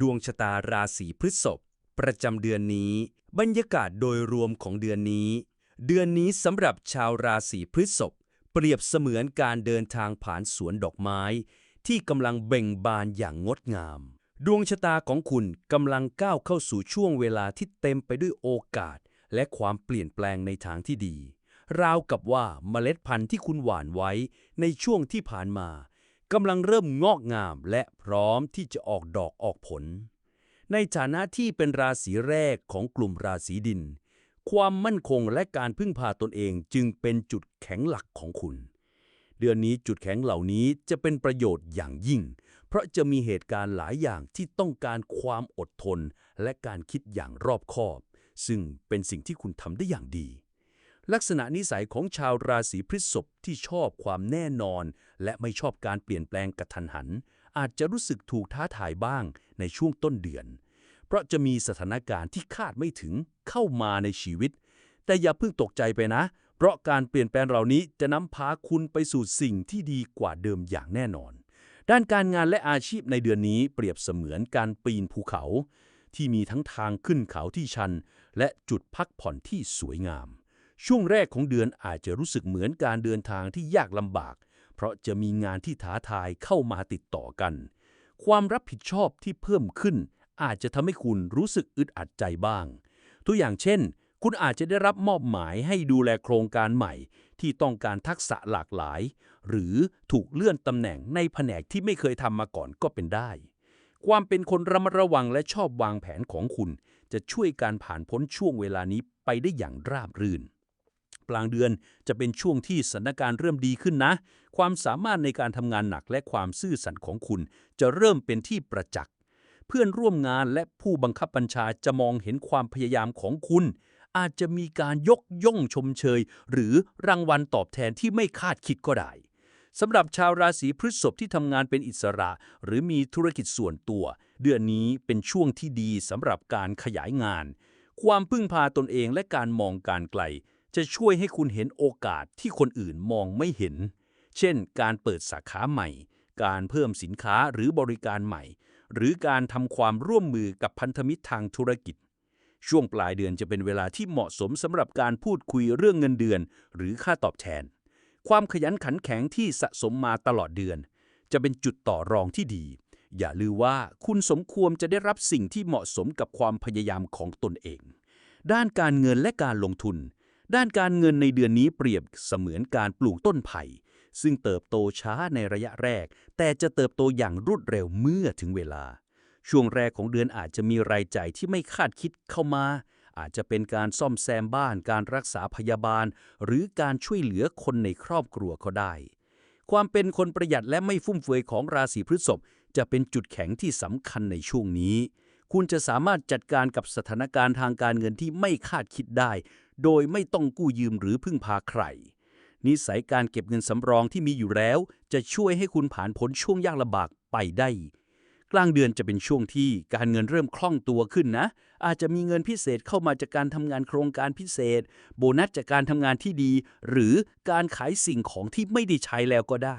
ดวงชะตาราศีพฤษภประจำเดือนนี้ บรรยากาศโดยรวมของเดือนนี้ เดือนนี้สำหรับชาวราศีพฤษภเปรียบเสมือนการเดินทางผ่านสวนดอกไม้ ที่กำลังเบ่งบานอย่างงดงาม ดวงชะตาของคุณกำลังก้าวเข้าสู่ช่วงเวลาที่เต็มไปด้วยโอกาส และความเปลี่ยนแปลงในทางที่ดี ราวกับว่าเมล็ดพันธุ์ที่คุณหว่านไว้ในช่วงที่ผ่านมา กำลังเริ่มงอกงามและพร้อมที่จะออกดอกออกผล ในฐานะที่เป็นราศีแรกของกลุ่มราศีดิน ความมั่นคงและการพึ่งพาตนเองจึงเป็นจุดแข็งหลักของคุณ เดือนนี้จุดแข็งเหล่านี้จะเป็นประโยชน์อย่างยิ่ง เพราะจะมีเหตุการณ์หลายอย่างที่ต้องการความอดทนและการคิดอย่างรอบคอบ ซึ่งเป็นสิ่งที่คุณทำได้อย่างดี ลักษณะนิสัยของชาวราศีพฤษภที่ชอบความแน่นอน และไม่ชอบการเปลี่ยนแปลงกระทันหัน อาจจะรู้สึกถูกท้าทายบ้างในช่วงต้นเดือน เพราะจะมีสถานการณ์ที่คาดไม่ถึงเข้ามาในชีวิต แต่อย่าเพิ่งตกใจไปนะ เพราะการเปลี่ยนแปลงเหล่านี้จะนำพาคุณไปสู่สิ่งที่ดีกว่าเดิมอย่างแน่นอน ด้านการงานและอาชีพในเดือนนี้เปรียบเสมือนการปีนภูเขา ที่มีทั้งทางขึ้นเขาที่ชัน และจุดพักผ่อนที่สวยงาม ช่วงแรกของเดือนอาจจะรู้สึกเหมือนการเดินทางที่ยากลำบาก เพราะจะมีงานที่ท้าทายเข้ามาติดต่อกัน ความรับผิดชอบที่เพิ่มขึ้น อาจจะทำให้คุณรู้สึกอึดอัดใจบ้าง ตัวอย่างเช่น คุณอาจจะได้รับมอบหมายให้ดูแลโครงการใหม่ ที่ต้องการทักษะหลากหลาย หรือถูกเลื่อนตำแหน่งในแผนกที่ไม่เคยทำมาก่อนก็เป็นได้ ความเป็นคนระมัดระวังและชอบวางแผนของคุณ จะช่วยการผ่านพ้นช่วงเวลานี้ไปได้อย่างราบรื่น ลางเดือน จะเป็นช่วงที่สถานการณ์เริ่มดีขึ้นนะ ความสามารถในการทำงานหนักและความซื่อสัตย์ของคุณ จะเริ่มเป็นที่ประจักษ์เพื่อนร่วมงานและผู้บังคับบัญชาจะมองเห็นความพยายามของคุณ อาจจะมีการยกย่องชมเชย หรือรางวัลตอบแทนที่ไม่คาดคิดก็ได้สำหรับชาวราศีพฤษภที่ทำงานเป็นอิสระ หรือมีธุรกิจส่วนตัว เดือนนี้เป็นช่วงที่ดีสำหรับการขยายงาน ความพึ่งพาตนเองและการมองการไกล จะช่วยให้คุณเห็นโอกาสที่คนอื่นมองไม่เห็น เช่น การเปิดสาขาใหม่ การเพิ่มสินค้าหรือบริการใหม่ หรือการทำความร่วมมือกับพันธมิตรทางธุรกิจ ช่วงปลายเดือนจะเป็นเวลาที่เหมาะสมสำหรับการพูดคุยเรื่องเงินเดือน หรือค่าตอบแทน ความขยันขันแข็งที่สะสมมาตลอดเดือน จะเป็นจุดต่อรองที่ดี อย่าลืมว่าคุณสมควรจะได้รับสิ่งที่เหมาะสมกับความพยายามของตนเอง ด้านการเงินและการลงทุน ด้านการเงินในเดือนนี้เปรียบเสมือนการปลูกต้นไผ่ ซึ่งเติบโตช้าในระยะแรก แต่จะเติบโตอย่างรวดเร็วเมื่อถึงเวลา ช่วงแรกของเดือนอาจจะมีรายจ่ายที่ไม่คาดคิดเข้ามา อาจจะเป็นการซ่อมแซมบ้าน การรักษาพยาบาล หรือการช่วยเหลือคนในครอบครัวก็ได้ ความเป็นคนประหยัดและไม่ฟุ่มเฟือยของราศีพฤษภจะเป็นจุดแข็งที่สำคัญในช่วงนี้ คุณจะสามารถจัดการกับสถานการณ์ทางการเงินที่ไม่คาดคิดได้ โดยไม่ต้องกู้ยืมหรือพึ่งพาใคร นิสัยการเก็บเงินสำรองที่มีอยู่แล้ว จะช่วยให้คุณผ่านพ้นช่วงยากลำบากไปได้ กลางเดือนจะเป็นช่วงที่การเงินเริ่มคล่องตัวขึ้นนะ อาจจะมีเงินพิเศษเข้ามาจากการทำงานโครงการพิเศษ โบนัสจากการทำงานที่ดี หรือการขายสิ่งของที่ไม่ได้ใช้แล้วก็ได้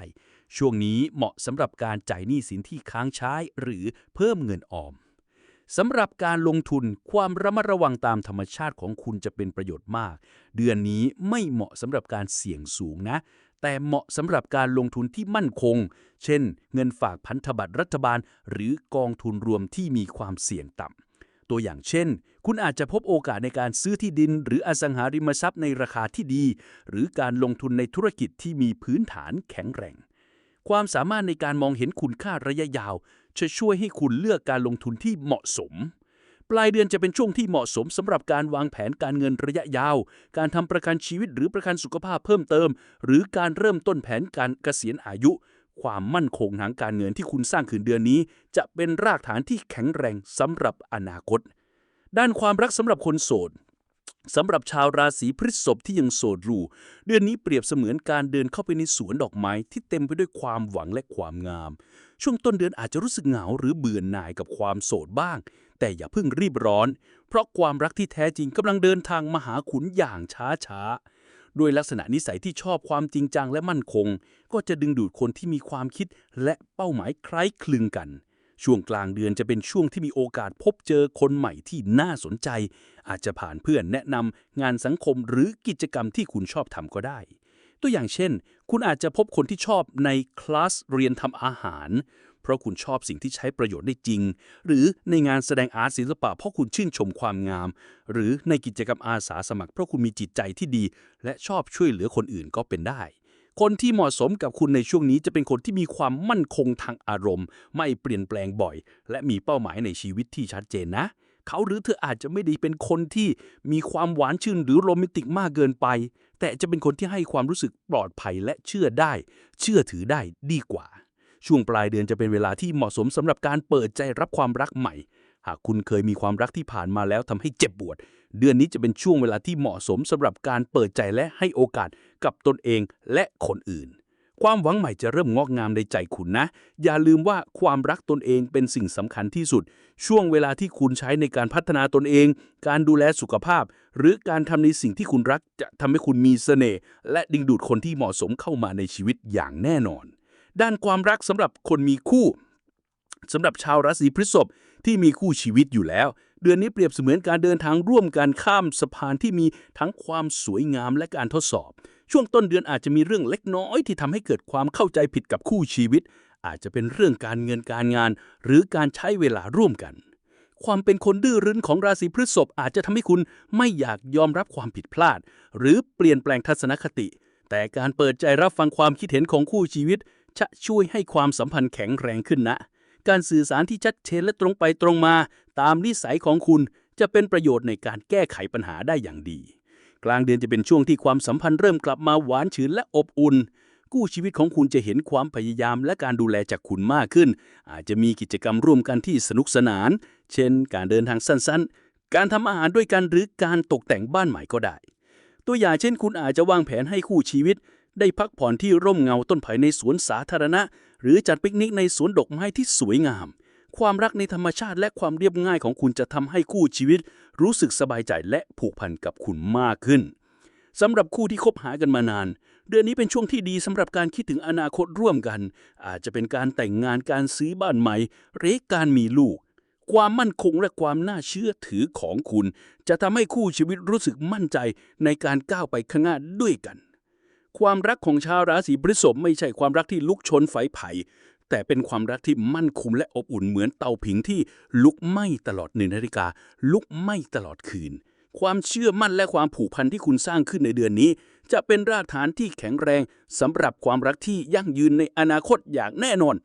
ช่วงนี้เหมาะสำหรับการจ่ายหนี้สินที่ค้างใช้หรือเพิ่มเงินออม สำหรับการลงทุนความระมัดระวังตามธรรมชาติของคุณจะเป็นประโยชน์มาก เดือนนี้ไม่เหมาะสำหรับการเสี่ยงสูงนะ แต่เหมาะสำหรับการลงทุนที่มั่นคง เช่น เงินฝากพันธบัตรรัฐบาล หรือกองทุนรวมที่มีความเสี่ยงต่ำตัวอย่างเช่น คุณอาจจะพบโอกาสในการซื้อที่ดิน หรืออสังหาริมทรัพย์ในราคาที่ดี หรือการลงทุนในธุรกิจที่มีพื้นฐานแข็งแกร่ง ความสามารถในการมองเห็นคุณค่าระยะยาว จะช่วยให้คุณเลือกการลงทุนที่เหมาะสม ปลายเดือนจะเป็นช่วงที่เหมาะสมสำหรับการวางแผนการเงินระยะยาว การทำประกันชีวิตหรือประกันสุขภาพเพิ่มเติม หรือการเริ่มต้นแผนการเกษียณอายุ ความมั่นคงทางการเงินที่คุณสร้างขึ้นเดือนนี้ จะเป็นรากฐานที่แข็งแรงสำหรับอนาคต ด้านความรักสำหรับคนโสดสำหรับชาวราศีพฤษภที่ยังโสดอยู่เดือนนี้เปรียบเสมือนการเดินเข้าไปในสวนดอกไม้ที่เต็มไปด้วยความหวังและความงาม ช่วงต้นเดือนอาจจะรู้สึกเหงาหรือเบื่อหน่ายกับความโสดบ้าง แต่อย่าเพิ่งรีบร้อน เพราะความรักที่แท้จริงกำลังเดินทางมาหาคุณอย่างช้าช้าๆด้วยลักษณะนิสัยที่ชอบความจริงจังและมั่นคง ก็จะดึงดูดคนที่มีความคิดและเป้าหมายคล้ายคลึงกัน ช่วงกลางเดือนจะเป็นช่วงที่มีโอกาสพบเจอคนใหม่ที่น่าสนใจ อาจจะผ่านเพื่อนแนะนำงานสังคมหรือกิจกรรมที่คุณชอบทำก็ได้ ตัวอย่างเช่น คุณอาจจะพบคนที่ชอบในคลาสเรียนทำอาหาร เพราะคุณชอบสิ่งที่ใช้ประโยชน์ได้จริง หรือในงานแสดงอาร์ตศิลปะเพราะคุณชื่นชมความงาม หรือในกิจกรรมอาสาสมัครเพราะคุณมีจิตใจที่ดี และชอบช่วยเหลือคนอื่นก็เป็นได้ คนที่เหมาะสมกับคุณในช่วงนี้จะเป็นคนที่มีความมั่นคงทางอารมณ์ ไม่เปลี่ยนแปลงบ่อย และมีเป้าหมายในชีวิตที่ชัดเจนนะ เขาหรือเธออาจจะไม่ได้เป็นคนที่มีความหวานชื่นหรือโรแมนติกมากเกินไป แต่จะเป็นคนที่ให้ความรู้สึกปลอดภัยและเชื่อได้ เชื่อถือได้ดีกว่า ช่วงปลายเดือนจะเป็นเวลาที่เหมาะสมสำหรับการเปิดใจรับความรักใหม่ หากคุณเคยมีความรักที่ผ่านมาแล้วทำให้เจ็บปวด เดือนนี้จะเป็นช่วงเวลาที่เหมาะสมสำหรับการเปิดใจและให้โอกาสกับตนเองและคนอื่น ความหวังใหม่จะเริ่มงอกงามในใจคุณนะ อย่าลืมว่าความรักตนเองเป็นสิ่งสำคัญที่สุด ช่วงเวลาที่คุณใช้ในการพัฒนาตนเอง การดูแลสุขภาพ หรือการทำในสิ่งที่คุณรักจะทำให้คุณมีเสน่ห์และดึงดูดคนที่เหมาะสมเข้ามาในชีวิตอย่างแน่นอน ด้านความรักสำหรับคนมีคู่สำหรับชาวราศีพฤษภที่มีคู่ชีวิตอยู่แล้ว เดือนนี้เปรียบเสมือนการเดินทางร่วมกันข้ามสะพานที่มีทั้งความสวยงามและการทดสอบ ช่วงต้นเดือนอาจจะมีเรื่องเล็กน้อยที่ทำให้เกิดความเข้าใจผิดกับคู่ชีวิต อาจจะเป็นเรื่องการเงินการงาน หรือการใช้เวลาร่วมกัน ความเป็นคนดื้อรั้นของราศีพฤษภอาจจะทำให้คุณไม่อยากยอมรับความผิดพลาด หรือเปลี่ยนแปลงทัศนคติ แต่การเปิดใจรับฟังความคิดเห็นของคู่ชีวิต จะช่วยให้ความสัมพันธ์แข็งแรงขึ้นนะ การสื่อสารที่ชัดเจนและตรงไปตรงมา ตามนิสัยของคุณจะเป็นประโยชน์ในการแก้ไขปัญหาได้อย่างดี กลางเดือนจะเป็นช่วงที่ความสัมพันธ์เริ่มกลับมาหวานฉืนและอบอุ่น กู้ชีวิตของคุณจะเห็นความพยายามและการดูแลจากคุณมากขึ้น อาจจะมีกิจกรรมร่วมกันที่สนุกสนาน เช่น การเดินทางสั้นๆ การทำอาหารด้วยกันหรือการตกแต่งบ้านใหม่ก็ได้ ตัวอย่างเช่น คุณอาจจะวางแผนให้คู่ชีวิต ได้พักผ่อนที่ร่มเงาต้นไผ่ในสวนสาธารณะ หรือจัดปิกนิกในสวนดอกไม้ที่สวยงาม ความรักในธรรมชาติและความเรียบง่ายของคุณจะทำให้คู่ชีวิต รู้สึกสบายใจและผูกพันกับคุณมากขึ้นสำหรับคู่ที่คบหากันมานาน เดือนนี้เป็นช่วงที่ดีสำหรับการคิดถึงอนาคตร่วมกัน อาจจะเป็นการแต่งงานการซื้อบ้านใหม่ หรือการมีลูก ความมั่นคงและความน่าเชื่อถือของคุณ จะทำให้คู่ชีวิตรู้สึกมั่นใจในการก้าวไปข้างหน้าด้วยกัน ความรักของชาวราศีพฤษภไม่ใช่ความรักที่ลุกชนไฟไผ่ แต่เป็นความรักที่มั่นคงและอบอุ่นเหมือนเตาผิงที่ลุกไหม้ตลอดหนึ่งนาฬิกา ลุกไหม้ตลอดคืน ความเชื่อมั่นและความผูกพันที่คุณสร้างขึ้นในเดือนนี้ จะเป็นรากฐานที่แข็งแรงสำหรับความรักที่ยั่งยืนในอนาคตอย่างแน่นอน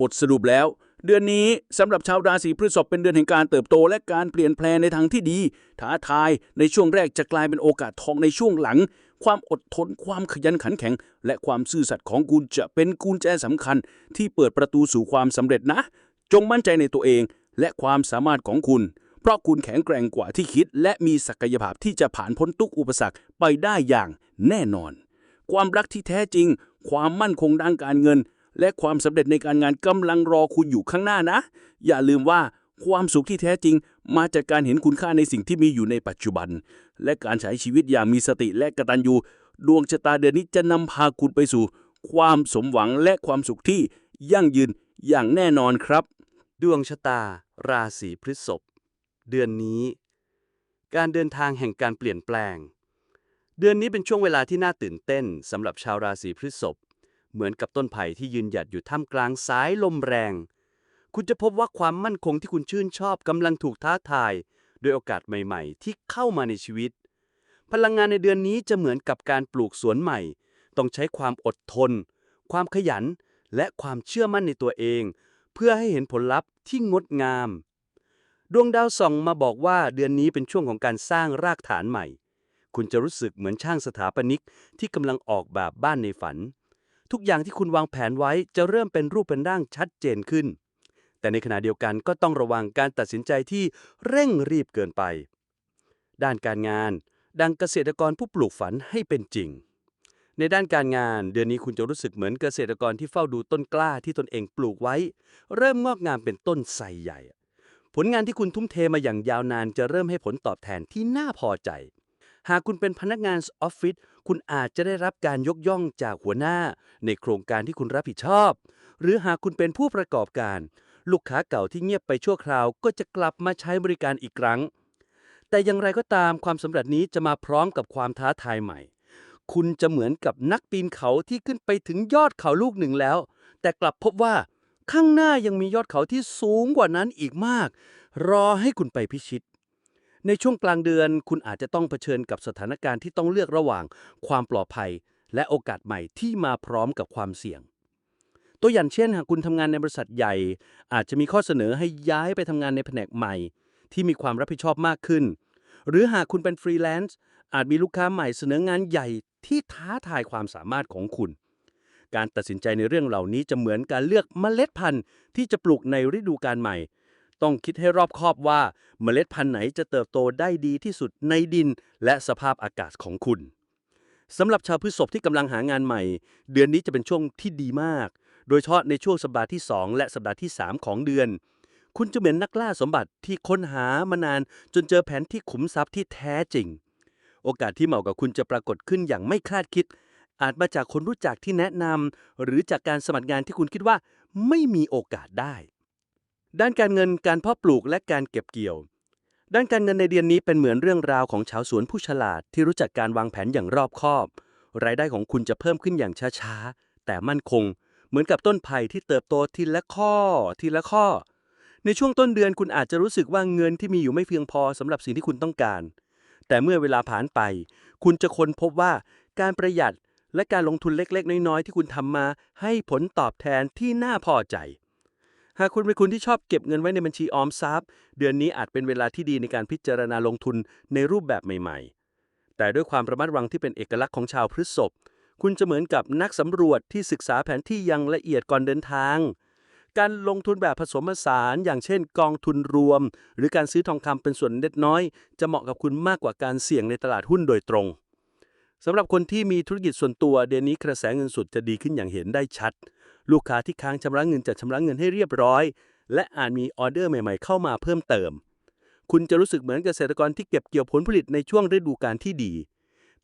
บทสรุปแล้วเดือนนี้สำหรับชาวราศีพฤษภเป็นเดือนแห่งการเติบโต และการเปลี่ยนแปลงในทางที่ดี ท้าทายในช่วงแรกจะกลายเป็นโอกาสทองในช่วงหลัง ความอดทน ความขยันขันแข็ง และความซื่อสัตย์ของคุณจะเป็นกุญแจสำคัญ ที่เปิดประตูสู่ความสำเร็จนะ จงมั่นใจในตัวเอง และความสามารถของคุณ เพราะคุณแข็งแกร่งกว่าที่คิด และมีศักยภาพที่จะผ่านพ้นทุกอุปสรรคไปได้อย่างแน่นอน ความรักที่แท้จริง ความมั่นคงด้านการเงิน และความสำเร็จในการงานกำลังรอคุณอยู่ข้างหน้านะ อย่าลืมว่าความสุขที่แท้จริง มาจากการเห็นคุณค่าในสิ่งที่มีอยู่ในปัจจุบัน และการใช้ชีวิตอย่างมีสติและกตัญญูดวงชะตาเดือนนี้จะนำพาคุณไปสู่ ความสมหวังและความสุขที่ยั่งยืนอย่างแน่นอนครับ ดวงชะตา ราศีพฤษภเดือนนี้ การเดินทางแห่งการเปลี่ยนแปลง เดือนนี้เป็นช่วงเวลาที่น่าตื่นเต้นสำหรับชาวราศีพฤษภเหมือนกับต้นไผ่ที่ยืนหยัดอยู่ท่ามกลางสายลมแรง คุณจะพบว่าความมั่นคงที่คุณชื่นชอบกำลังถูกท้าทายด้วยโอกาสใหม่ ๆ ที่เข้ามาในชีวิต พลังงานในเดือนนี้จะเหมือนกับการปลูกสวนใหม่ ต้องใช้ความอดทน ความขยัน และความเชื่อมั่นในตัวเอง เพื่อให้เห็นผลลัพธ์ที่งดงาม ดวงดาวส่องมาบอกว่าเดือนนี้เป็นช่วงของการสร้างรากฐานใหม่ คุณจะรู้สึกเหมือนช่างสถาปนิกที่กำลังออกแบบบ้านในฝัน ทุกอย่างที่คุณวางแผนไว้จะเริ่มเป็นรูปเป็นร่างชัดเจนขึ้น แต่ในขณะเดียวกันก็ต้องระวังการตัดสินใจที่เร่งรีบเกินไป ด้านการงาน ดังเกษตรกรผู้ปลูกฝันให้เป็นจริง ในด้านการงาน เดือนนี้คุณจะรู้สึกเหมือนเกษตรกรที่เฝ้าดูต้นกล้าที่ตนเองปลูกไว้ เริ่มงอกงามเป็นต้นไทรใหญ่ ผลงานที่คุณทุ่มเทมาอย่างยาวนานจะเริ่มให้ผลตอบแทนที่น่าพอใจ หากคุณเป็นพนักงานออฟฟิศคุณอาจจะได้รับการยกย่องจากหัวหน้า ในโครงการที่คุณรับผิดชอบ หรือหากคุณเป็นผู้ประกอบการ ลูกค้าเก่าที่เงียบไปชั่วคราวก็จะกลับมาใช้บริการอีกครั้ง แต่อย่างไรก็ตามความสำเร็จนี้จะมาพร้อมกับความท้าทายใหม่ คุณจะเหมือนกับนักปีนเขาที่ขึ้นไปถึงยอดเขาลูกหนึ่งแล้ว แต่กลับพบว่าข้างหน้ายังมียอดเขาที่สูงกว่านั้นอีกมาก รอให้คุณไปพิชิต ในช่วงกลางเดือนคุณอาจจะต้องเผชิญกับสถานการณ์ที่ต้องเลือกระหว่าง ความปลอดภัย และโอกาสใหม่ที่มาพร้อมกับความเสี่ยง ตัวอย่างเช่นหากคุณทำงานในบริษัทใหญ่ อาจจะมีข้อเสนอให้ย้ายไปทำงานในแผนกใหม่ ที่มีความรับผิดชอบมากขึ้น หรือหากคุณเป็นฟรีแลนซ์อาจมีลูกค้าใหม่เสนองานใหญ่ที่ท้าทายความสามารถของคุณ การตัดสินใจในเรื่องเหล่านี้จะเหมือนการเลือกเมล็ดพันธุ์ที่จะปลูกในฤดูกาลใหม่ ต้องคิดให้รอบคอบว่าเมล็ดพันธุ์ไหนจะเติบโตได้ดีที่สุดในดิน และสภาพอากาศของคุณสำหรับชาวพฤษภที่กำลังหางานใหม่ เดือนนี้จะเป็นช่วงที่ดีมาก โดยเฉพาะในช่วงสัปดาห์ที่ 2 และสัปดาห์ที่ 3 ของเดือน คุณจะเหมือนนักล่าสมบัติที่ค้นหามานานจนเจอแผนที่ขุมทรัพย์ที่แท้จริง โอกาสที่เหมาะกับคุณจะปรากฏขึ้นอย่างไม่คาดคิด อาจมาจากคนรู้จักที่แนะนำหรือจากการสมัครงานที่คุณคิดว่าไม่มีโอกาสได้ ด้านการเงินการเพาะปลูกและการเก็บเกี่ยว ด้านการเงินในเดือนนี้เป็นเหมือนเรื่องราวของชาวสวนผู้ฉลาดที่รู้จักการวางแผนอย่างรอบคอบ รายได้ของคุณจะเพิ่มขึ้นอย่างช้าๆ แต่มั่นคง เหมือนกับต้นไผ่ที่เติบโตทีละข้อ ทีละข้อ ในช่วงต้นเดือนคุณอาจจะรู้สึกว่าเงินที่มีอยู่ไม่เพียงพอสำหรับสิ่งที่คุณต้องการ แต่เมื่อเวลาผ่านไป คุณจะค้นพบว่าการประหยัดและการลงทุนเล็กๆ น้อยๆ ที่คุณทำมาให้ผลตอบแทนที่น่าพอใจ หากคุณเป็นคนที่ชอบเก็บเงินไว้ในบัญชีออมทรัพย์ เดือนนี้อาจเป็นเวลาที่ดีในการพิจารณาลงทุนในรูปแบบใหม่ ๆ แต่ด้วยความระมัดระวังที่เป็นเอกลักษณ์ของชาวพฤษภ คุณจะเหมือนกับนักสำรวจที่ศึกษาแผนที่อย่างละเอียดก่อนเดินทาง การลงทุนแบบผสมผสานอย่างเช่น กองทุนรวม หรือการซื้อทองคำเป็นส่วนเล็กน้อย จะเหมาะกับคุณมากกว่าการเสี่ยงในตลาดหุ้นโดยตรงสำหรับคนที่มีธุรกิจส่วนตัวเดือนนี้กระแสเงินสดจะดีขึ้นอย่างเห็นได้ชัด ลูกค้าที่ค้างชำระเงินจะชำระเงินให้เรียบร้อย และอาจมีออเดอร์ใหม่ๆ เข้ามาเพิ่มเติม คุณจะรู้สึกเหมือนเกษตรกรที่เก็บเกี่ยวผลผลิตในช่วงฤดูกาลที่ดี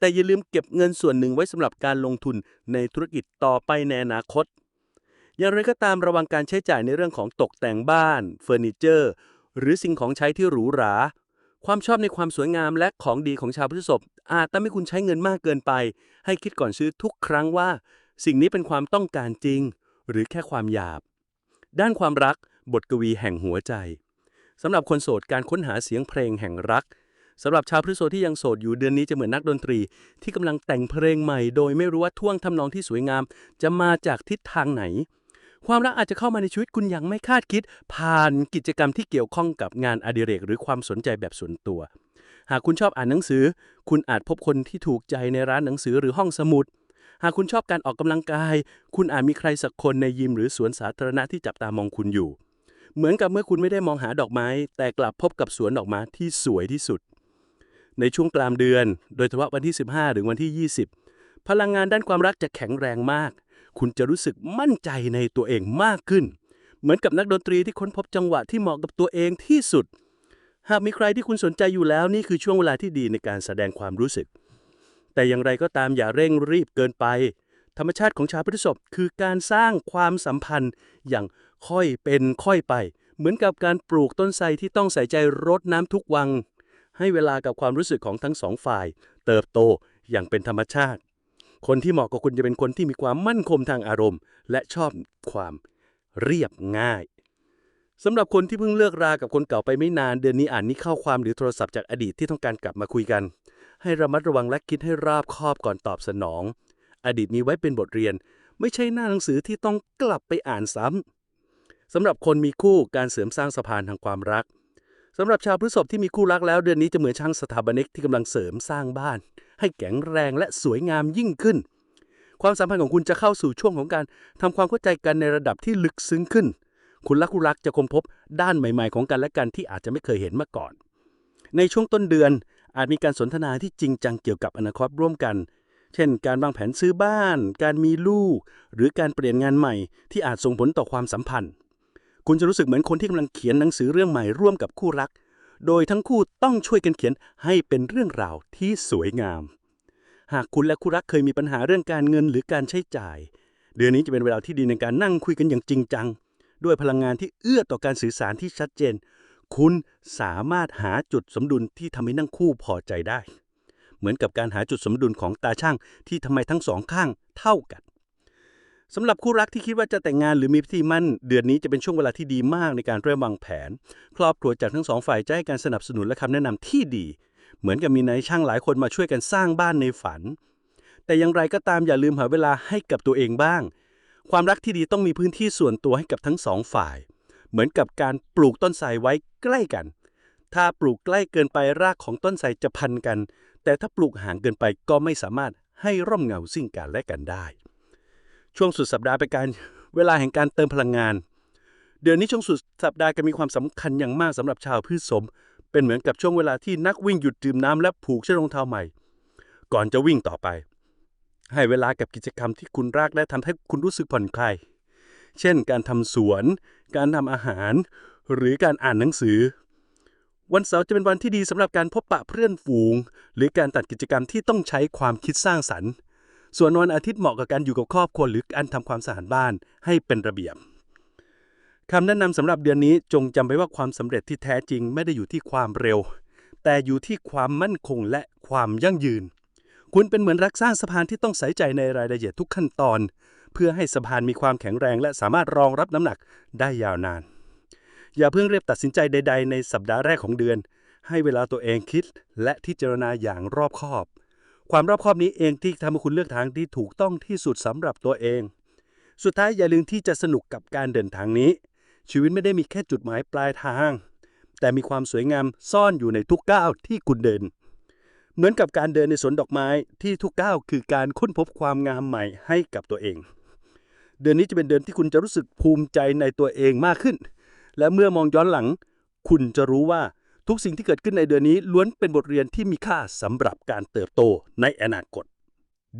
แต่อย่าลืมเก็บเงินส่วนหนึ่งไว้สำหรับการลงทุนในธุรกิจต่อไปในอนาคต อย่างไรก็ตามระวังการใช้จ่ายในเรื่องของตกแต่งบ้าน เฟอร์นิเจอร์ หรือสิ่งของใช้ที่หรูหรา ความชอบในความสวยงามและของดีของชาวพฤษภอาจทำให้คุณใช้เงินมากเกินไป ให้คิดก่อนซื้อทุกครั้งว่า สิ่งนี้เป็นความต้องการจริง หรือแค่ความหยาบ ด้านความรักบทกวีแห่งหัวใจสำหรับคนโสดการค้นหาเสียงเพลงแห่งรัก สำหรับชาวพฤษภที่ยังโสดอยู่เดือนนี้จะเหมือนนักดนตรี ที่กำลังแต่งเพลงใหม่ โดยไม่รู้ว่าท่วงทำนองที่สวยงาม จะมาจากทิศทางไหน ความรักอาจจะเข้ามาในชีวิตคุณอย่างไม่คาดคิด ผ่านกิจกรรมที่เกี่ยวข้องกับงานอดิเรก หรือความสนใจแบบส่วนตัว หากคุณชอบอ่านหนังสือ คุณอาจพบคนที่ถูกใจในร้านหนังสือหรือห้องสมุด หากคุณชอบการออกกำลังกาย คุณอาจมีใครสักคนในยิมหรือสวนสาธารณะที่จับตามองคุณอยู่ เหมือนกับเมื่อคุณไม่ได้มองหาดอกไม้ แต่กลับพบกับสวนดอกไม้ที่สวยที่สุด ในช่วงกลางเดือน โดยเฉพาะวันที่ 15 ถึงวันที่ 20 พลังงานด้านความรักจะแข็งแรงมาก คุณจะรู้สึกมั่นใจในตัวเองมากขึ้น เหมือนกับนักดนตรีที่ค้นพบจังหวะที่เหมาะกับตัวเองที่สุด หากมีใครที่คุณสนใจอยู่แล้วนี่คือช่วงเวลาที่ดีในการแสดงความรู้สึก แต่อย่างไรก็ตามอย่าเร่งรีบเกินไป ธรรมชาติของชาวพฤษภคือการสร้างความสัมพันธ์อย่างค่อยเป็นค่อยไป เหมือนกับการปลูกต้นไทรที่ต้องใส่ใจรดน้ำทุกวัน ให้เวลากับความรู้สึกของทั้งสองฝ่าย เติบโตอย่างเป็นธรรมชาติ คนที่เหมาะกับคุณจะเป็นคนที่มีความมั่นคงทางอารมณ์ และชอบความเรียบง่ายสำหรับคนที่เพิ่งเลิกรากับคนเก่าไปไม่นาน เดือนนี้อ่านนี้เข้าความหรือโทรศัพท์จากอดีตที่ต้องการกลับมาคุยกัน ให้ระมัดระวังและคิดให้รอบคอบก่อนตอบสนอง อดีตมีไว้เป็นบทเรียน ไม่ใช่หน้าหนังสือที่ต้องกลับไปอ่านซ้ำสำหรับคนมีคู่การเสริมสร้างสะพานทางความรัก สำหรับชาวพฤษภที่มีคู่รักแล้วเดือนนี้จะเหมือนช่างสถาปนิกที่กำลังเสริมสร้างบ้าน ให้แข็งแรงและสวยงามยิ่งขึ้น ความสัมพันธ์ของคุณจะเข้าสู่ช่วงของการทำความเข้าใจกันในระดับที่ลึกซึ้งขึ้น คุณและคู่รักจะค้นพบด้านใหม่ ๆ ของกันและกันที่อาจจะไม่เคยเห็นมาก่อน ในช่วงต้นเดือนอาจมีการสนทนาที่จริงจังเกี่ยวกับอนาคตร่วมกัน เช่น การวางแผนซื้อบ้าน การมีลูก หรือการเปลี่ยนงานใหม่ที่อาจส่งผลต่อความสัมพันธ์ คุณจะรู้สึกเหมือนคนที่กำลังเขียนหนังสือเรื่องใหม่ร่วมกับคู่รัก โดยทั้งคู่ต้องช่วยกันเขียนให้เป็นเรื่องราวที่สวยงาม หากคุณและคู่รักเคยมีปัญหาเรื่องการเงินหรือการใช้จ่าย เดือนนี้จะเป็นเวลาที่ดีในการนั่งคุยกันอย่างจริงจัง ด้วยพลังงานที่เอื้อต่อการสื่อสารที่ชัดเจน คุณสามารถหาจุดสมดุลที่ทำให้ทั้งคู่พอใจได้ เหมือนกับการหาจุดสมดุลของตาช่างที่ทำไมทั้งสองข้างเท่ากัน สำหรับคู่รักที่คิดว่าจะแต่งงานหรือมีพิธีมั่น เดือนนี้จะเป็นช่วงเวลาที่ดีมากในการเริ่มวางแผน ครอบครัวจากทั้งสองฝ่ายจะให้การสนับสนุนและคำแนะนำที่ดี เหมือนกับมีนายช่างหลายคนมาช่วยกันสร้างบ้านในฝัน แต่อย่างไรก็ตามอย่าลืมหาเวลาให้กับตัวเองบ้าง ความรักที่ดีต้องมีพื้นที่ส่วนตัวให้กับทั้งสองฝ่าย เหมือนกับการปลูกต้นไทรไว้ใกล้กัน ถ้าปลูกใกล้เกินไปรากของต้นไทรจะพันกัน แต่ถ้าปลูกห่างเกินไปก็ไม่สามารถให้ร่มเงาซึ่งกันและกันได้ ช่วงสุดสัปดาห์เป็นการเวลาแห่งการเติมพลังงาน เดือนนี้ช่วงสุดสัปดาห์ก็มีความสำคัญอย่างมากสำหรับชาวพืชสม เป็นเหมือนกับช่วงเวลาที่นักวิ่งหยุดดื่มน้ำและผูกเชือกรองเท้าใหม่ ก่อนจะวิ่งต่อไป ให้เวลากับกิจกรรมที่คุณรักและทำให้คุณรู้สึกผ่อนคลายเช่น การทำสวน การทำอาหาร หรือการอ่านหนังสือ วันเสาร์จะเป็นวันที่ดีสำหรับการพบปะเพื่อนฝูง หรือการตัดกิจกรรมที่ต้องใช้ความคิดสร้างสรรค์ ส่วนวันอาทิตย์เหมาะกับการอยู่กับครอบครัวหรือการทำความสะอาดบ้านให้เป็นระเบียบคำแนะนำสำหรับเดือนนี้จงจำไว้ว่าความสำเร็จที่แท้จริงไม่ได้อยู่ที่ความเร็ว แต่อยู่ที่ความมั่นคงและความยั่งยืน คุณเป็นเหมือนรักสร้างสะพานที่ต้องใส่ใจในรายละเอียดทุกขั้นตอน เพื่อให้สะพานมีความแข็งแรง และสามารถรองรับน้ำหนักได้ยาวนาน อย่าเพิ่งเรียบตัดสินใจใด ๆ ในสัปดาห์แรกของเดือน ให้เวลาตัวเองคิดและพิจารณาอย่างรอบคอบ ความรอบคอบนี้เองที่ทำให้คุณเลือกทางที่ถูกต้องที่สุดสำหรับตัวเอง สุดท้ายอย่าลืมที่จะสนุกกับการเดินทางนี้ ชีวิตไม่ได้มีแค่จุดหมายปลายทาง แต่มีความสวยงามซ่อนอยู่ในทุกก้าวที่คุณเดิน เหมือนกับการเดินในสวนดอกไม้ที่ทุกก้าวคือการค้นพบความงามใหม่ให้กับตัวเอง เดือนนี้จะเป็นเดือนที่คุณจะรู้สึกภูมิใจในตัวเองมากขึ้น และเมื่อมองย้อนหลัง คุณจะรู้ว่า ทุกสิ่งที่เกิดขึ้นในเดือนนี้ล้วนเป็นบทเรียนที่มีค่าสำหรับการเติบโตในอนาคต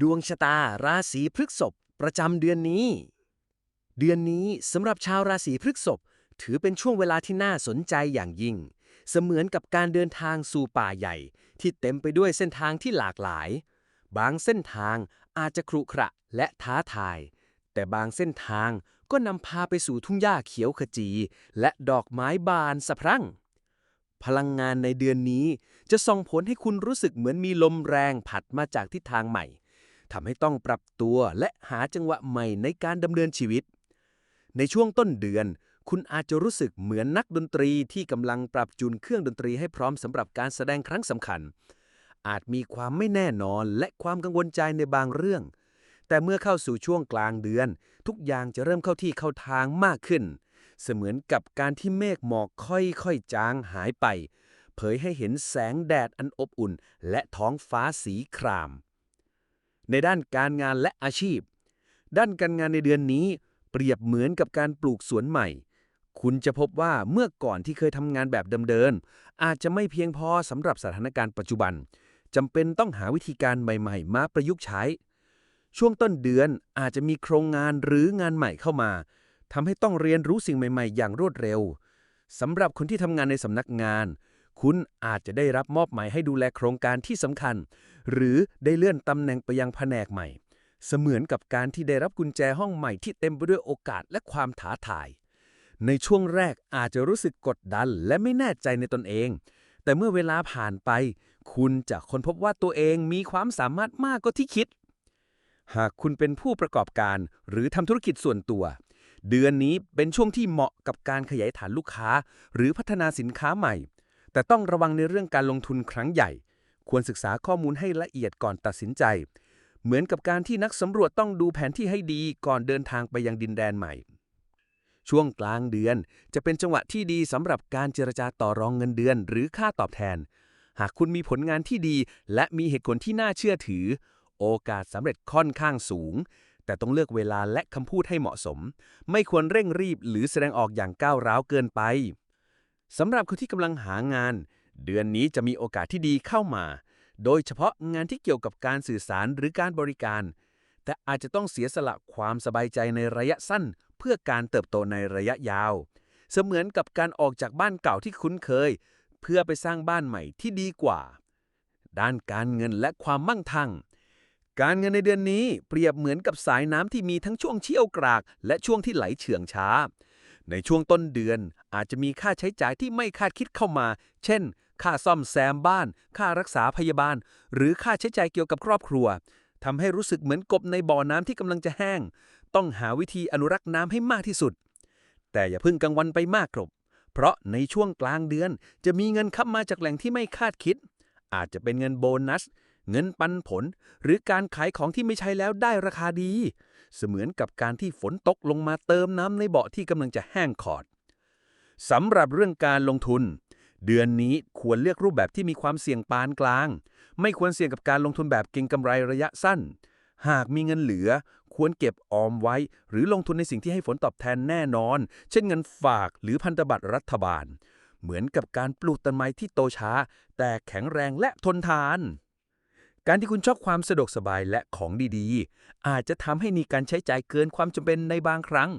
ดวงชะตาราศีพฤษภประจำเดือนนี้ เดือนนี้สำหรับชาวราศีพฤษภถือเป็นช่วงเวลาที่น่าสนใจอย่างยิ่ง เสมือนกับการเดินทางสู่ป่าใหญ่ ที่เต็มไปด้วยเส้นทางที่หลากหลาย บางเส้นทางอาจจะครุขระและท้าทาย แต่บางเส้นทางก็นำพาไปสู่ทุ่งหญ้าเขียวขจี และดอกไม้บานสะพรั่ง พลังงานในเดือนนี้ จะส่งผลให้คุณรู้สึกเหมือนมีลมแรงผัดมาจากทิศทางใหม่ทำให้ต้องปรับตัวและหาจังหวะใหม่ในการดำเนินชีวิต ในช่วงต้นเดือน คุณอาจจะรู้สึกเหมือนนักดนตรีที่กำลังปรับจูนเครื่องดนตรีให้พร้อมสำหรับการแสดงครั้งสำคัญ อาจมีความไม่แน่นอนและความกังวลใจในบางเรื่อง แต่เมื่อเข้าสู่ช่วงกลางเดือน ทุกอย่างจะเริ่มเข้าที่เข้าทางมากขึ้น เสมือนกับการที่เมฆหมอกค่อยๆจางหายไป เผยให้เห็นแสงแดดอันอบอุ่น และท้องฟ้าสีคราม ในด้านการงานและอาชีพ ด้านการงานในเดือนนี้ เปรียบเหมือนกับการปลูกสวนใหม่ คุณจะพบว่าเมื่อก่อนที่เคยทำงานแบบเดิมๆอาจจะไม่เพียงพอสำหรับสถานการณ์ปัจจุบันจำเป็นต้องหาวิธีการใหม่ๆ มาประยุกต์ใช้ ช่วงต้นเดือนอาจจะมีโครงงานหรืองานใหม่เข้ามา ทำให้ต้องเรียนรู้สิ่งใหม่ ๆ อย่างรวดเร็วสำหรับคนที่ทำงานในสำนักงาน คุณอาจจะได้รับมอบหมายให้ดูแลโครงการที่สำคัญ หรือได้เลื่อนตำแหน่งไปยังแผนกใหม่ เสมือนกับการที่ได้รับกุญแจห้องใหม่ที่เต็มไปด้วยโอกาสและความท้าทาย ในช่วงแรกอาจจะรู้สึกกดดันและไม่แน่ใจในตนเอง แต่เมื่อเวลาผ่านไป คุณจะค้นพบว่าตัวเองมีความสามารถมากกว่าที่คิด หากคุณเป็นผู้ประกอบการหรือทำธุรกิจส่วนตัว เดือนนี้เป็นช่วงที่เหมาะกับการขยายฐานลูกค้า หรือพัฒนาสินค้าใหม่ แต่ต้องระวังในเรื่องการลงทุนครั้งใหญ่ ควรศึกษาข้อมูลให้ละเอียดก่อนตัดสินใจ เหมือนกับการที่นักสำรวจต้องดูแผนที่ให้ดีก่อนเดินทางไปยังดินแดนใหม่ ช่วงกลางเดือนจะเป็นจังหวะที่ดีสำหรับการเจรจาต่อรองเงินเดือน หรือค่าตอบแทน หากคุณมีผลงานที่ดี และมีเหตุผลที่น่าเชื่อถือ โอกาสสำเร็จค่อนข้างสูง แต่ต้องเลือกเวลาและคำพูดให้เหมาะสม ไม่ควรเร่งรีบหรือแสดงออกอย่างก้าวร้าวเกินไปสำหรับคนที่กำลังหางาน เดือนนี้จะมีโอกาสที่ดีเข้ามา โดยเฉพาะงานที่เกี่ยวกับการสื่อสารหรือการบริการ แต่อาจจะต้องเสียสละความสบายใจในระยะสั้น เพื่อการเติบโตในระยะยาว เสมือนกับการออกจากบ้านเก่าที่คุ้นเคย เพื่อไปสร้างบ้านใหม่ที่ดีกว่า ด้านการเงินและความมั่งคั่ง การเงินในเดือนนี้เปรียบเหมือนกับสายน้ำที่มีทั้งช่วงเชี่ยวกราก และช่วงที่ไหลเฉื่องช้า ในช่วงต้นเดือนอาจจะมีค่าใช้จ่ายที่ไม่คาดคิดเข้ามา เช่น ค่าซ่อมแซมบ้าน ค่ารักษาพยาบาล หรือค่าใช้จ่ายเกี่ยวกับครอบครัวทำให้รู้สึกเหมือนกบในบ่อน้ำที่กำลังจะแห้ง ต้องหาวิธีอนุรักษ์น้ำให้มากที่สุด แต่อย่าเพิ่งกังวลไปมากกรบเพราะในช่วงกลางเดือนจะมีเงินเข้ามาจากแหล่งที่ไม่คาดคิด อาจจะเป็นเงินโบนัส เงินปันผล หรือการขายของที่ไม่ใช้แล้วได้ราคาดี เสมือนกับการที่ฝนตกลงมาเติมน้ำในเบาะที่กำลังจะแห้งขอดสำหรับเรื่องการลงทุน เดือนนี้ควรเลือกรูปแบบที่มีความเสี่ยงปานกลาง ไม่ควรเสี่ยงกับการลงทุนแบบเก็งกำไรระยะสั้น หากมีเงินเหลือ ควรเก็บออมไว้ หรือลงทุนในสิ่งที่ให้ผลตอบแทนแน่นอน เช่นเงินฝากหรือพันธบัตรรัฐบาล เหมือนกับการปลูกต้นไม้ที่โตช้า แต่แข็งแรงและทนทาน การที่คุณชอบความสะดวกสบายและของดีๆ อาจจะทำให้มีการใช้จ่ายเกินความจำเป็นในบางครั้ง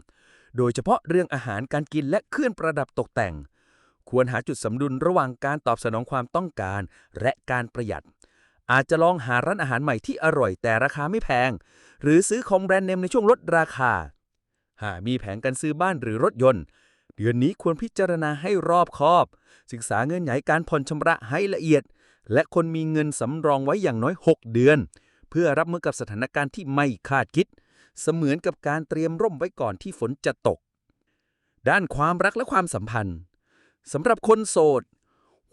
โดยเฉพาะเรื่องอาหารการกินและเครื่องประดับตกแต่ง ควรหาจุดสมดุลระหว่างการตอบสนองความต้องการ และการประหยัด อาจจะลองหาร้านอาหารใหม่ที่อร่อยแต่ราคาไม่แพง หรือซื้อของแบรนด์เนมในช่วงลดราคา หากมีแผนการซื้อบ้านหรือรถยนต์ เดือนนี้ควรพิจารณาให้รอบคอบ ศึกษาเงื่อนไขการผ่อนชำระให้ละเอียด และคนมีเงินสำรองไว้อย่างน้อย 6 เดือน เพื่อรับมือกับสถานการณ์ที่ไม่คาดคิด เสมือนกับการเตรียมร่มไว้ก่อนที่ฝนจะตก ด้านความรักและความสัมพันธ์สำหรับคนโสด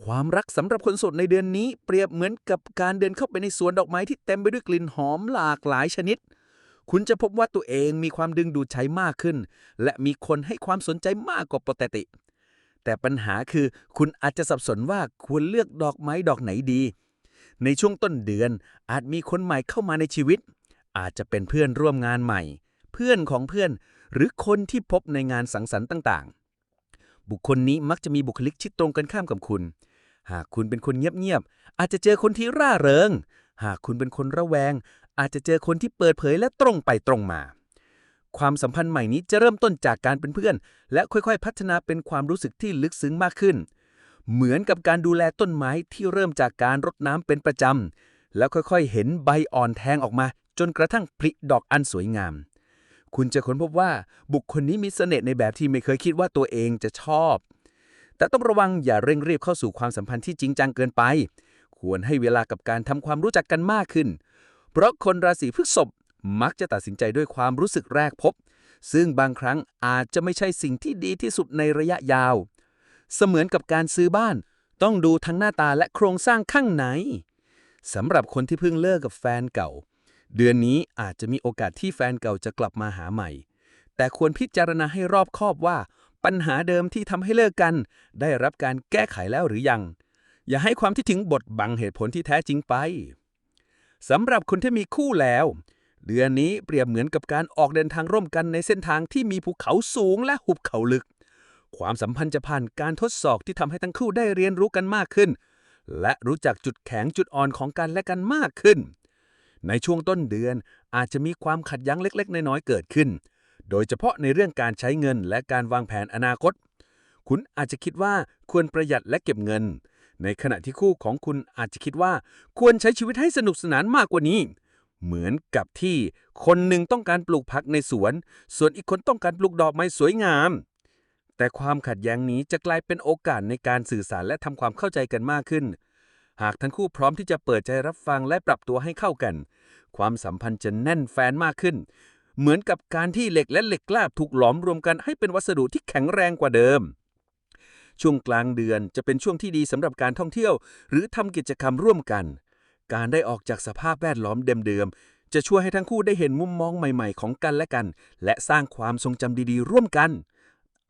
ความรักสำหรับคนโสดในเดือนนี้ เปรียบเหมือนกับการเดินเข้าไปในสวนดอกไม้ที่เต็มไปด้วยกลิ่นหอมหลากหลายชนิด คุณจะพบว่าตัวเองมีความดึงดูดใช้มากขึ้น และมีคนให้ความสนใจมากกว่าปกติ แต่ปัญหาคือคุณอาจจะสับสนว่าควรเลือกดอกไม้ดอกไหนดี ในช่วงต้นเดือนอาจมีคนใหม่เข้ามาในชีวิต อาจจะเป็นเพื่อนร่วมงานใหม่ เพื่อนของเพื่อน หรือคนที่พบในงานสังสรรค์ต่างๆ บุคคลนี้มักจะมีบุคลิกที่ตรงกันข้ามกับคุณ หากคุณเป็นคนเงียบๆอาจจะเจอคนที่ร่าเริง หากคุณเป็นคนระแวง อาจจะเจอคนที่เปิดเผยและตรงไปตรงมา ความสัมพันธ์ใหม่นี้จะเริ่มต้นจากการเป็นเพื่อน และค่อยๆ พัฒนาเป็นความรู้สึกที่ลึกซึ้งมากขึ้น เหมือนกับการดูแลต้นไม้ที่เริ่มจากการรดน้ำเป็นประจำแล้วค่อยๆ เห็นใบอ่อนแทงออกมา จนกระทั่งผลิดอกอันสวยงาม คุณจะค้นพบว่าบุคคลนี้มีเสน่ห์ในแบบที่ไม่เคยคิดว่าตัวเองจะชอบ แต่ต้องระวังอย่าเร่งรีบเข้าสู่ความสัมพันธ์ที่จริงจังเกินไป ควรให้เวลากับการทำความรู้จักกันมากขึ้น เพราะคนราศีพฤษภ มักจะตัดสินใจด้วยความรู้สึกแรกพบ ซึ่งบางครั้งอาจจะไม่ใช่สิ่งที่ดีที่สุดในระยะยาว เสมือนกับการซื้อบ้าน ต้องดูทั้งหน้าตาและโครงสร้างข้างในสำหรับคนที่เพิ่งเลิกกับแฟนเก่า เดือนนี้อาจจะมีโอกาสที่แฟนเก่าจะกลับมาหาใหม่ แต่ควรพิจารณาให้รอบคอบว่า ปัญหาเดิมที่ทำให้เลิกกัน ได้รับการแก้ไขแล้วหรือยัง อย่าให้ความที่ถึงบทบังเหตุผลที่แท้จริงไปสำหรับคนที่มีคู่แล้ว เดือนนี้เปรียบเหมือนกับการออกเดินทางร่วมกันในเส้นทางที่มีภูเขาสูงและหุบเขาลึก ความสัมพันธ์จะผ่านการทดสอบที่ทำให้ทั้งคู่ได้เรียนรู้กันมากขึ้น และรู้จักจุดแข็งจุดอ่อนของกันและกันมากขึ้น ในช่วงต้นเดือนอาจจะมีความขัดแย้งเล็ก ๆ น้อยๆเกิดขึ้น โดยเฉพาะในเรื่องการใช้เงินและการวางแผนอนาคต คุณอาจจะคิดว่าควรประหยัดและเก็บเงิน ในขณะที่คู่ของคุณอาจจะคิดว่า ควรใช้ชีวิตให้สนุกสนานมากกว่านี้ เหมือนกับที่คนหนึ่งต้องการปลูกผักในสวน ส่วนอีกคนต้องการปลูกดอกไม้สวยงาม แต่ความขัดแย้งนี้จะกลายเป็นโอกาสในการสื่อสารและทำความเข้าใจกันมากขึ้น หากทั้งคู่พร้อมที่จะเปิดใจรับฟังและปรับตัวให้เข้ากัน ความสัมพันธ์จะแน่นแฟนมากขึ้น เหมือนกับการที่เหล็กและเหล็กกล้าถูกหลอมรวมกันให้เป็นวัสดุที่แข็งแรงกว่าเดิมช่วงกลางเดือนจะเป็นช่วงที่ดีสำหรับการท่องเที่ยว หรือทำกิจกรรมร่วมกัน การได้ออกจากสภาพแวดล้อมเดิมๆ จะช่วยให้ทั้งคู่ได้เห็นมุมมองใหม่ๆ ของกันและกัน และสร้างความทรงจำดีๆ ร่วมกัน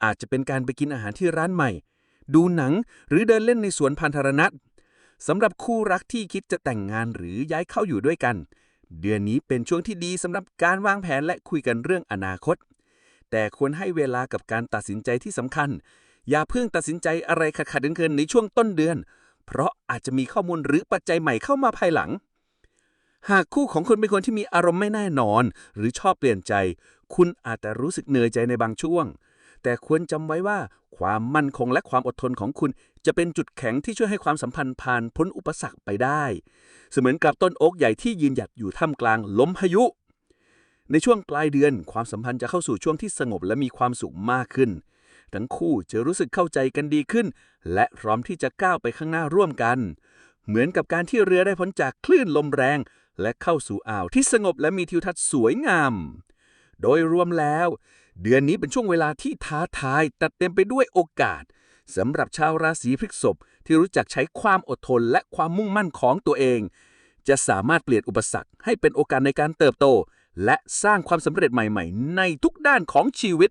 อาจจะเป็นการไปกินอาหารที่ร้านใหม่ ดูหนังหรือเดินเล่นในสวนพันธรณะสำหรับคู่รักที่คิดจะแต่งงานหรือย้ายเข้าอยู่ด้วยกัน เดือนนี้เป็นช่วงที่ดีสำหรับการวางแผนและคุยกันเรื่องอนาคต แต่ควรให้เวลากับการตัดสินใจที่สำคัญ อย่าเพิ่งตัดสินใจอะไรขัดๆเกินๆในช่วงต้นเดือน เพราะอาจจะมีข้อมูลหรือปัจจัยใหม่เข้ามาภายหลัง หากคู่ของคุณเป็นคนที่มีอารมณ์ไม่แน่นอน หรือชอบเปลี่ยนใจ คุณอาจจะรู้สึกเหนื่อยใจในบางช่วง แต่ควรจำไว้ว่าความมั่นคงและความอดทนของคุณ จะเป็นจุดแข็งที่ช่วยให้ความสัมพันธ์ผ่านพ้นอุปสรรคไปได้ เสมือนกับต้นโอ๊กใหญ่ที่ยืนหยัดอยู่ท่ามกลางลมพายุในช่วงปลายเดือน ความสัมพันธ์จะเข้าสู่ช่วงที่สงบและมีความสุขมากขึ้น ทั้งคู่จะรู้สึกเข้าใจกันดีขึ้น และพร้อมที่จะก้าวไปข้างหน้าร่วมกัน เหมือนกับการที่เรือได้พ้นจากคลื่นลมแรง และเข้าสู่อ่าวที่สงบและมีทิวทัศน์สวยงาม โดยรวมแล้ว เดือนนี้เป็นช่วงเวลาที่ท้าทายตัดเต็มไปด้วยโอกาสสำหรับชาวราศีพฤษภที่รู้จักใช้ความอดทนและความมุ่งมั่นของตัวเอง จะสามารถเปลี่ยนอุปสรรคให้เป็นโอกาสในการเติบโต และสร้างความสำเร็จใหม่ ๆ ในทุกด้านของชีวิต